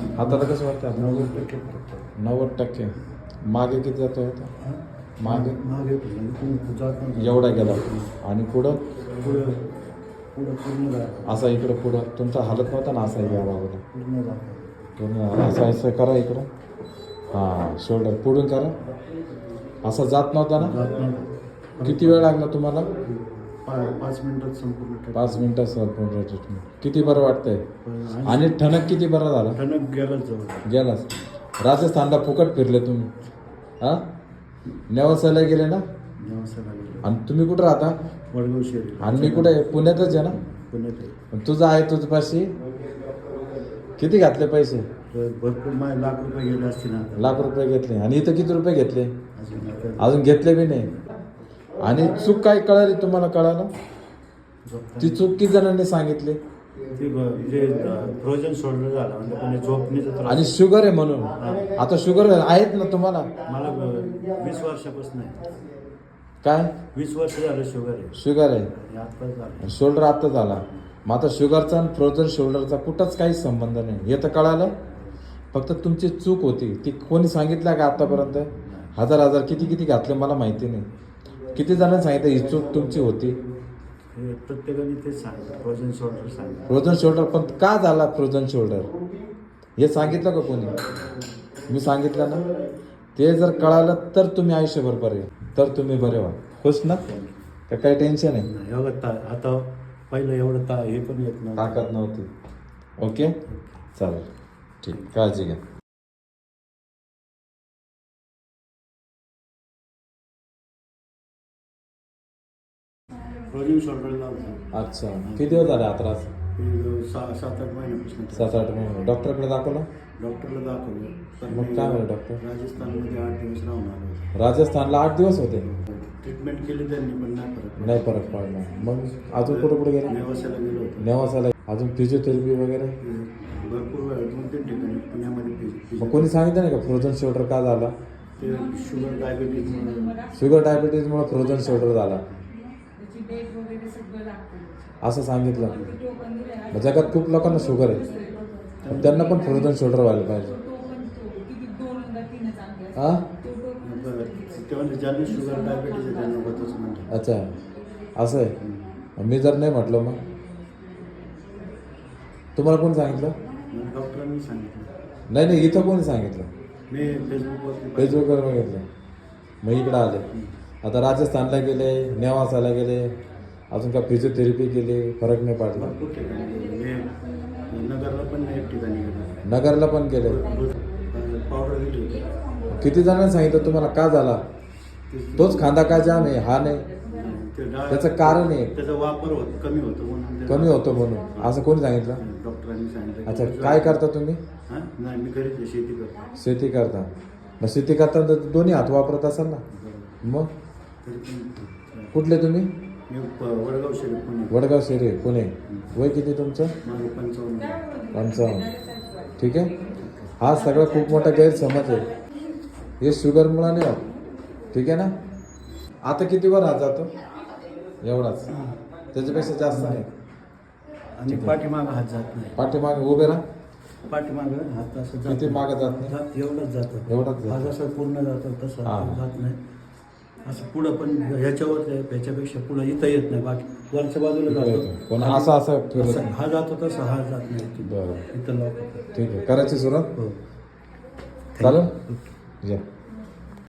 हाताला कसं वाटतं? आता? नव्वद टक्के. नव्वद टक्के. मागे किती जातो होता? मागे? मागे म्हणजे. एवढा गेला. आणि पुढं? पुढं पुढं पूर्ण जात असा इकडं पुढं. तुमचा हालत नव्हता ना असा या पूर्ण पूर्ण असं असं करा इकडं. हां शोल्डर पुढून करा. असा जात नव्हता ना? किती वेळ लागला तुम्हाला? पा- पाच मिनिटात संपूर्ण. पाच मिनिटं सर पूर्ण ट्रीटमेंट किती बरं वाटतंय? आणि आणि ठणक किती बरं झाला? ठणक गेलाच जवळ. गेलास राजस्थानला फुकट फिरले तुम्ही. हां? नेवासाला गेले ना? गेलो. आणि तुम्ही कुठं राहता? वडगाव शहरी. आणि मी कुठे? पुण्यातच आहे ना? पुण्यात आहे. तुझं आहे तुझपाशी किती घातले पैसे? तर भरपूर माझे लाख रुपये गेले असतील ना आता. लाख रुपये घेतले. आणि इथं किती रुपये घेतले? अजून आता अजून घेतले बी नाही. आणि चूक काय कळाली तुम्हाला कळालं? ती चूक किती जणांनी सांगितली? फ्रोजन शोल्डर झाला म्हणजे कोणी झोपणीचा त्रास. आणि शुगर आहे म्हणून. आता शुगर आहेत ना तुम्हाला? मला वीस वर्षापासून काय? वीस वर्ष झालं शुगर आहे. शुगर आहे. शोल्डर आता झाला. मग आता शुगरचा आणि फ्रोझन शोल्डरचा कुठंच काही संबंध नाही. हे तर कळालं. फक्त तुमची चूक होती. ती कोणी सांगितलं का आतापर्यंत? हजार हजार किती किती घातले मला माहिती नाही. किती जणांनी सांगितलं ही चूक तुमची होती? प्रत्येकाने सांगितलं फ्रोजन शोल्डर सांगितलं. फ्रोझन शोल्डर पण का झाला फ्रोझन शोल्डर हे सांगितलं का कोणी? मी सांगितलं ना? ते जर कळालं तर तुम्ही आयुष्यभर बरे. तर तुम्ही बरे व्हा. खुश ना? का काही टेन्शन आहे? नाही, एवढं ता आता पहिलं एवढं ता हे पण येत नव्हतं. ताकद नव्हती. ओके चालेल. ठीक. काळजी घ्या. शोल्डर लावलं अच्छा. किती दिवस झाले हा त्रास? हे सात आठ महिन्यापासून सात आठ महिने. डॉक्टरकडे दाखवलं? डॉक्टरला दाखवलं. तर मग मी काय म्हणले डॉक्टर? राजस्थानमध्ये आठ दिवस राहून आलो राजस्थानला आठ दिवस होते? ट्रीटमेंट केली त्यांनी पण नाही फरक पडला. नाही फरक पडला मग अजून कुठे कुठे गेले? नेवासाला गेलो होतो. नेवासाला अजून फिजिओथेरपी वगैरे? भरपूर वेळ दोन तीन ठिकाणी पुण्यामध्ये फिज- मग कोणी सांगितलं नाही का फ्रोझन शोल्डर का झाला? ते शुगर डायबिटीज शुगर डायबिटीजमुळे फ्रोझन शोल्डर झाला त्याची डेट वगैरे सगळं लागतं असं सांगितलं. जगात खूप लोकांना शुगर आहे. पण त्यांना पण फ्रोझन शोल्डर व्हायला पाहिजे. अच्छा. असं आहे? मी जर नाही म्हटलं मग? तुम्हाला कोणी सांगितलं? डॉक्टरांनी सांगितलं. नाही नाही इथं कोणी सांगितलं? मी फेसबुकवरती फेसबुकवर बघितलं. मग इकडं आले. आता राजस्थानला गेले नेवासाला गेले अजून का फिजिओथेरपी केली फरक नाही पडला. भरपूर ठिकाणी गेलो मी नगरला पण एक ठिकाणी गेलो नगरला पण गेले पावडर दिली होती. किती जणांनी सांगितलं तुम्हाला का झाला? ते- तोच खांदा का जाम आहे? हा नाही. ते डाळ- त्याचं कारण आहे. त्याचा वापर होत कमी होतो म्हणून ते- कमी होतो म्हणून. असं कोणी सांगितलं? डॉक्टरांनी सांगितलं अच्छा काय करता तुम्ही? हा? नाही मी घरीच आहे, शेती करतो. शेती करता. मग शेती करताना तर दोन्ही हात वापरत असाल ना? मग? तरी पण कुठले तुम्ही? मी वडगाव शरीफ पुणे. वडगाव शेरे पुणे. वय किती तुमचं? माझं पंचावन्न. पंचावन्न. ठीक आहे? हा सगळा खूप मोठा गैरसमज आहे. हे शुगरमुळं नाही होत ठीक आहे ना? आता किती वर हात जातो? एवढाच. त्याच्यापेक्षा जास्त नाही. आणि पाठीमागं हात जात नाही. पाठीमागे उभे राहा. पाठीमागं हात असं जात किती नाही. मागं जात नाही? जात एवढंच जातं एवढंच जातं. हा जसं पूर्ण जातं तसं हा. जात नाही. असं पुढं पण ह्याच्यावर ह्याच्यापेक्षा पुढं इथं येत नाही. बाकी वरच्या बाजूला जातो. पण असं असं फिरत असं नाही. हा जातो तसं हा जात नाही बरं. इथं लॉक होतं. ठीक आहे. करायची सुरुवात? हो. चालेल? या.